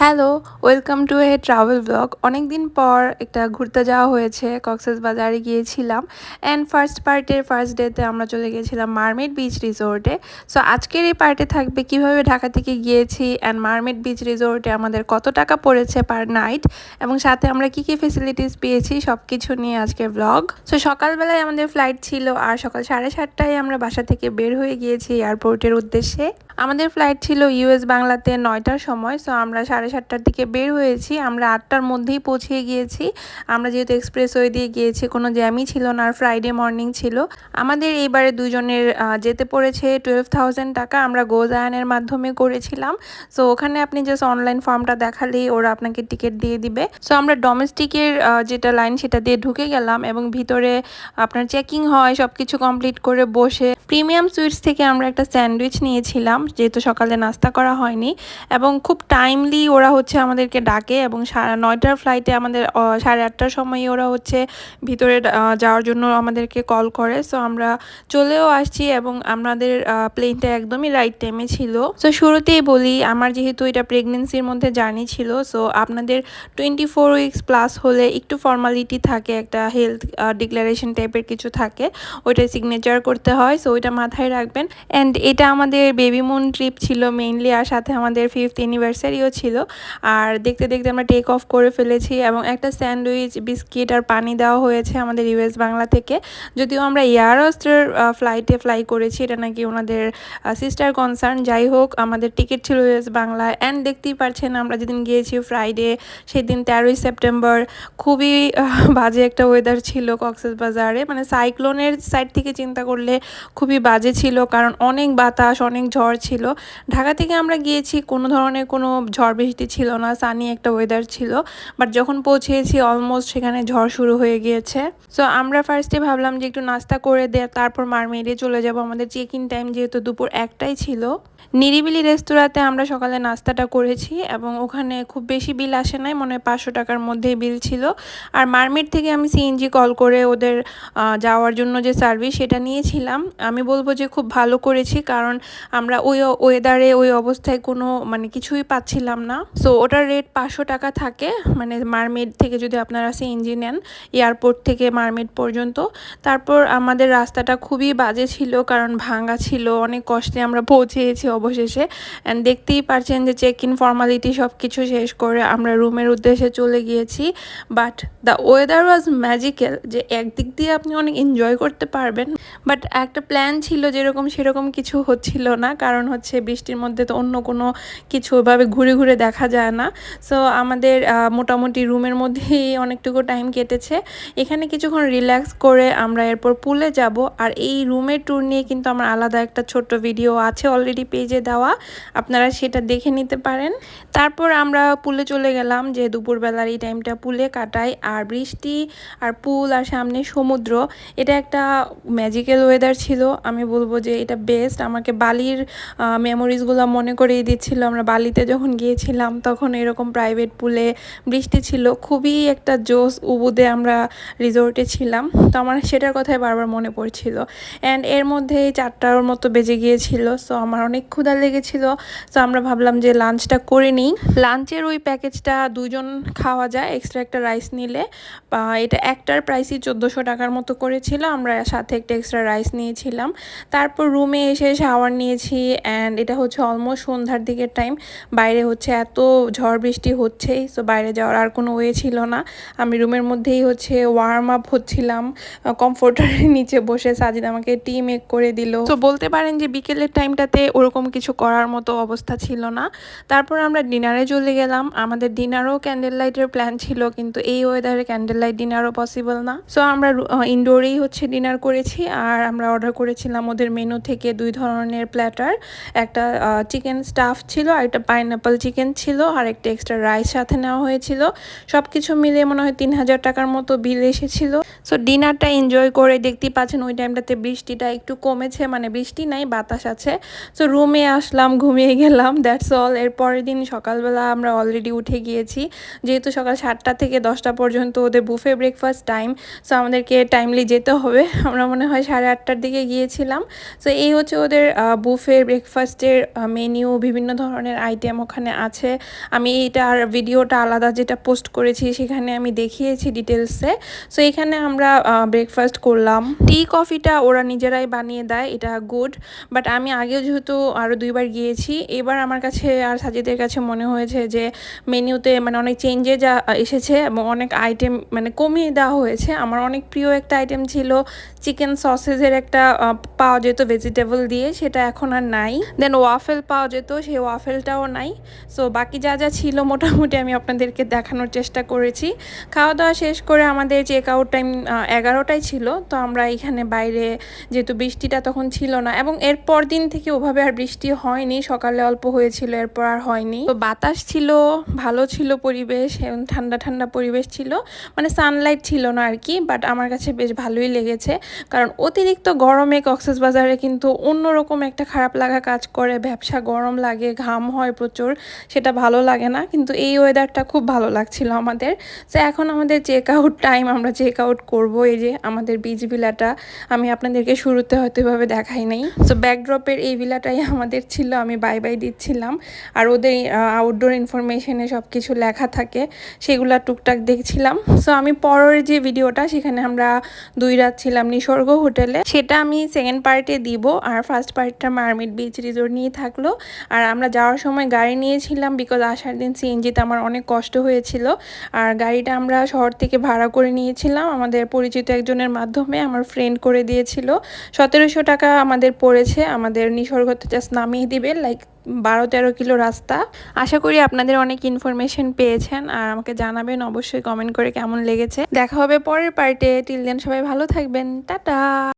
Hello, welcome to a travel blog. অনেক দিন পর একটা ঘুরতে যাওয়া হয়েছে, কক্সেস বাজারে গিয়েছিলাম। অ্যান্ড ফার্স্ট পার্টের ফার্স্ট ডেতে আমরা চলে গিয়েছিলাম মারমেড বিচ রিসোর্টে সো আজকের এই পার্টে থাকবে কীভাবে ঢাকা থেকে গিয়েছি অ্যান্ড মারমেড বিচ রিসোর্টে আমাদের কত টাকা পড়েছে পার নাইট এবং সাথে আমরা কি কি ফেসিলিটিস পেয়েছি সব কিছু নিয়ে আজকের ব্লগ সো সকালবেলায় আমাদের ফ্লাইট ছিল আর সকাল সাড়ে সাতটায় আমরা বাসা থেকে বের হয়ে গিয়েছি এয়ারপোর্টের উদ্দেশ্যে। আমাদের ফ্লাইট ছিল ইউএস বাংলাতে নয়টার সময় সো আমরা সাড়ে সাতটার দিকে বের হয়েছি। আমরা আটটার মধ্যেই পৌঁছে গিয়েছি। আমরা যেহেতু এক্সপ্রেস ওয়ে দিয়ে গিয়েছি, কোনো জ্যামই ছিল না, আর ফ্রাইডে মর্নিং ছিল। আমাদের এইবারে দুজনের যেতে পড়েছে টুয়েলভ থাউজেন্ড টাকা। আমরা গোজায়নের মাধ্যমে করেছিলাম। সো ওখানে আপনি জাস্ট অনলাইন ফর্মটা দেখালেই ওরা আপনাকে টিকিট দিয়ে দিবে। সো আমরা ডোমেস্টিকের যেটা লাইন সেটা দিয়ে ঢুকে গেলাম এবং ভিতরে আপনার চেকিং হয় সব কিছু কমপ্লিট করে বসে। প্রিমিয়াম সুইটস থেকে আমরা একটা স্যান্ডউইচ নিয়েছিলাম। যেহেতু সকালে নাস্তা করা হয়নি এবং খুব টাইমলি ওরা হচ্ছে আমাদেরকে ডাকে এবং নয়টার ফ্লাইটে আমাদের সাড়ে আটটার সময় ওরা হচ্ছে ভিতরে যাওয়ার জন্য আমাদেরকে কল করে। সো আমরা চলেও আসছি এবং আমাদের প্লেনটা একদমই রাইট টাইমে ছিল। সো শুরুতেই বলি, আমার যেহেতু এটা প্রেগনেন্সির মধ্যে জার্নি ছিল সো আপনাদের টোয়েন্টি ফোর উইক্স প্লাস হলে একটু ফর্মালিটি থাকে, একটা হেলথ ডিক্লারেশন টাইপের কিছু থাকে ওইটা সিগনেচার করতে হয়। সো ওইটা মাথায় রাখবেন। অ্যান্ড এটা আমাদের বেবি মুন ট্রিপ ছিল মেইনলি আর সাথে আমাদের ফিফথ অ্যানিভার্সারিও ছিল। আর দেখতে দেখতে আমরা টেক অফ করে ফেলেছি এবং একটা স্যান্ডউইচ বিস্কিট আর পানি দেওয়া হয়েছে আমাদের ইউএস বাংলা থেকে। যদিও আমরা এয়ার অস্ত্রের ফ্লাইটে ফ্লাই করেছি, এটা নাকি ওনাদের সিস্টার কনসার্ন যাই হোক, আমাদের টিকিট ছিল ইউএস বাংলা। অ্যান্ড দেখতেই পারছেন আমরা যেদিন গিয়েছি ফ্রাইডে সেদিন তেরোই সেপ্টেম্বর খুবই বাজে একটা ওয়েদার ছিল কক্সেস বাজারে মানে সাইক্লোনের সাইড থেকে চিন্তা করলে খুবই বাজে ছিল, কারণ অনেক বাতাস, অনেক ঝড় ছিল। ঢাকা থেকে আমরা গিয়েছি, কোনো ধরনের কোনো ঝড় বৃষ্টি ছিল না, সানি একটা ওয়েদার ছিল। বাট যখন পৌঁছেছি অলমোস্ট সেখানে ঝড় শুরু হয়ে গিয়েছে। সো আমরা ফার্স্টে ভাবলাম যে একটু নাস্তা করে দেয় তারপর মারমেডে চলে যাব। আমাদের চেক ইন টাইম যেহেতু দুপুর একটাই ছিল। নিরিবিলি রেস্তোরাঁতে আমরা সকালে নাস্তাটা করেছি এবং ওখানে খুব বেশি বিল আসে নাই, মনে হয় পাঁচশো টাকার মধ্যেই বিল ছিল। আর মারমেড থেকে আমি সিএনজি কল করে ওদের যাওয়ার জন্য যে সার্ভিস সেটা নিয়েছিলাম। আমি বলব যে খুব ভালো করেছি, কারণ আমরা ওই ওয়েদারে, ওই অবস্থায় কোনো মানে কিছুই পাচ্ছিলাম না। সো ওটার রেট পাঁচশো টাকা থাকে মানে মারমেড থেকে যদি আপনারা সিএনজি নেন এয়ারপোর্ট থেকে মারমেড পর্যন্ত। তারপর আমাদের রাস্তাটা খুবই বাজে ছিল, কারণ ভাঙা ছিল, অনেক কষ্টে আমরা পৌঁছেছি অবশেষে। অ্যান্ড দেখতেই পারছেন যে চেক ইন ফর্মালিটি সব কিছু শেষ করে আমরা রুমের উদ্দেশ্যে চলে গিয়েছি। But the weather was magical যে একদিক দিয়ে আপনি অনেক এনজয় করতে পারবেন বাট একটা প্ল্যান ছিল যেরকম সেরকম কিছু হচ্ছিল না। কারণ হচ্ছে বৃষ্টির মধ্যে তো অন্য কোনো কিছু ওইভাবে ঘুরে ঘুরে দেখা যায় না। সো আমাদের মোটামুটি রুমের মধ্যেই অনেকটুকু টাইম কেটেছে। এখানে কিছুক্ষণ রিল্যাক্স করে আমরা এরপর পুলে যাব। আর এই রুমের ট্যুর নিয়ে কিন্তু আমার আলাদা একটা ছোট্ট ভিডিও আছে অলরেডি পেজে দেওয়া। আপনারা সেটা দেখে নিতে পারেন। তারপর আমরা পুলে চলে গেলাম যে দুপুরবেলার এই টাইমটা পুলে কাটাই। আর বৃষ্টি, আর পুল আর সামনে সমুদ্র, এটা একটা ম্যাজিক্যাল ওয়েদার ছিল, আমি বলব যে এটা বেস্ট আমাকে বালির মেমোরিজগুলো মনে করিয়ে দিচ্ছিল। আমরা বালিতে যখন গিয়েছিলাম, তখন এরকম প্রাইভেট পুলে বৃষ্টি ছিল। খুবই একটা জোস উবুদে আমরা রিসোর্টে ছিলাম। তো আমার সেটার কথাই বারবার মনে পড়ছিল। অ্যান্ড এর মধ্যে চারটার মতো বেজে গিয়েছিল। সো আমার অনেক ক্ষুধা লেগেছিল। সো আমরা ভাবলাম যে লাঞ্চটা করে নিই। লাঞ্চের ওই প্যাকেজটা দুজন খাওয়া যায় এক্সট্রা একটা রাইস নিলে। এটা একটার প্রাইসই চোদ্দোশো টাকার মতো করেছিল। আমরা সাথে একটা এক্সট্রা রাইস নিয়েছিলাম। তারপর রুমে এসে শাওয়ার নিয়েছি অ্যান্ড এটা হচ্ছে অলমোস্ট সন্ধ্যার দিকের টাইম বাইরে হচ্ছে এত ঝড় বৃষ্টি হচ্ছেই সো বাইরে যাওয়ার আর কোনো ওয়ে ছিল না। আমি রুমের মধ্যেই হচ্ছে ওয়ার্ম আপ হচ্ছিলাম। কমফোর্টারের নিচে বসে সাজিদ আমাকে টি মেক করে দিল। তো বলতে পারেন যে বিকেলের টাইমটাতে ওরকম কিছু করার মতো অবস্থা ছিল না। তারপর আমরা ডিনারে চলে গেলাম। আমাদের ডিনারও ক্যান্ডেল লাইটের প্ল্যান ছিল, কিন্তু এই ওয়েদারে ক্যান্ডেল লাইট ডিনারও পসিবল না। সো আমরা ইনডোরেই হচ্ছে ডিনার করেছি আর আমরা অর্ডার করেছিলাম ওদের মেনু থেকে দুই ধরনের প্ল্যাটার একটা চিকেন স্টাফ ছিল আর একটা পাইনঅ্যাপল চিকেন ছিল আর একটা এক্সট্রা রাইস সাথে নেওয়া হয়েছিল। সব কিছু মিলে মনে হয় তিন হাজার টাকার মতো বিল এসেছিল। সো ডিনারটা এনজয় করে দেখতেই পাচ্ছেন ওই টাইমটাতে বৃষ্টিটা একটু কমেছে মানে বৃষ্টি নাই, বাতাস আছে। সো রুমে আসলাম, ঘুমিয়ে গেলাম দ্যাটস অল এর পরের দিন সকালবেলা আমরা অলরেডি উঠে গিয়েছি। যেহেতু সকাল সাতটা থেকে দশটা পর্যন্ত ওদের বুফে ব্রেকফাস্ট টাইম সো আমাদেরকে টাইমলি যেতে হবে। আমরা মনে হয় সাড়ে আটটার দিকে গিয়েছিলাম। সো এই হচ্ছে ওদের বুফে ব্রেকফাস্টের মেনিউ বিভিন্ন ধরনের আইটেম ওখানে আছে। আমি এইটার ভিডিওটা আলাদা যেটা পোস্ট করেছি সেখানে আমি দেখিয়েছি ডিটেলসে সো এখানে আমরা ব্রেকফাস্ট করলাম। টি কফিটা ওরা নিজেরাই বানিয়ে দেয়, এটা গুড বাট আমি আগেও যেহেতু আরও দুইবার গিয়েছি, এবার আমার কাছে আর সাজিদের কাছে মনে হয়েছে যে মেনিউতে মানে অনেক চেঞ্জে যা এসেছে এবং অনেক আইটেম মানে কমিয়ে দেওয়া হয়েছে। আমার অনেক প্রিয় একটা আইটেম ছিল চিকেন সসেজের একটা পাওয়া যেত ভেজিটেবল দিয়ে, সেটা এখন আর নাই। দেন ওয়াফেল পাওয়া যেত, সেই ওয়াফেলটাও নাই। সো বাকি যা যা ছিল মোটামুটি আমি আপনাদেরকে দেখানোর চেষ্টা করেছি। খাওয়া দাওয়া শেষ করে আমাদের চেক আউট টাইম এগারোটায় ছিল। তো আমরা এখানে বাইরে, যেহেতু বৃষ্টিটা তখন ছিল না, এবং এরপর দিন থেকে ওভাবে আর বৃষ্টি হয়নি। সকালে অল্প হয়েছিল, এরপর আর হয়নি। তো বাতাস ছিল, ভালো ছিল পরিবেশ ঠান্ডা ঠান্ডা পরিবেশ ছিল। মানে সানলাইট ছিল না আর কি বাট আমার কাছে বেশ ভালোই লেগেছে। কারণ অতিরিক্ত গরমে কক্সেস বাজারে কিন্তু অন্যরকম একটা খারাপ লাগা কাজ করে। ব্যবসা গরম লাগে, ঘাম হয় প্রচুর, সেটা ভালো লাগে না। কিন্তু এই ওয়েদারটা খুব ভালো লাগছিল আমাদের। সো এখন আমাদের চেক আউট টাইম আমরা চেক আউট করব। এই যে আমাদের বীজ ভিলাটা আমি আপনাদেরকে শুরুতে হয়তো এভাবে দেখাই নাই। সো ব্যাকড্রপের এই ভিলাটাই আমাদের ছিল, আমি বাই বাই দিচ্ছিলাম। আর ওদের আউটডোর ইনফরমেশনে সব কিছু লেখা থাকে, সেগুলা টুকটাক দেখছিলাম। সো আমি পরের যে ভিডিওটা সেখানে আমরা দুই রাত ছিলাম নিসর্গ হোটেলে। সেটা আমি সেকেন্ড পার্টে দিব। আর ফার্স্ট পার্টটা মারমিট বিচ রিজোর্ট নিয়ে থাকল। আর আমরা যাওয়ার সময় গাড়ি নিয়েছিলাম বিকজ আসার দিন সিএনজিতে আমার অনেক কষ্ট হয়েছিল। আর গাড়িটা আমরা শহর থেকে ভাড়া করে নিয়েছিলাম। আমাদের পরিচিত একজনের মাধ্যমে আমার ফ্রেন্ড করে দিয়েছিল। সতেরোশো টাকা আমাদের পড়েছে। আমাদের নিসর্গতে জাস্ট নামিয়ে দিবে লাইক বারো তেরো কিলো রাস্তা। আশা করি আপনাদের অনেক ইনফরমেশন পেয়েছেন। আর আমাকে জানাবেন অবশ্যই কমেন্ট করে কেমন লেগেছে। দেখা হবে পরের পার্টে টিল দেন সবাই ভালো থাকবেন। টাটা!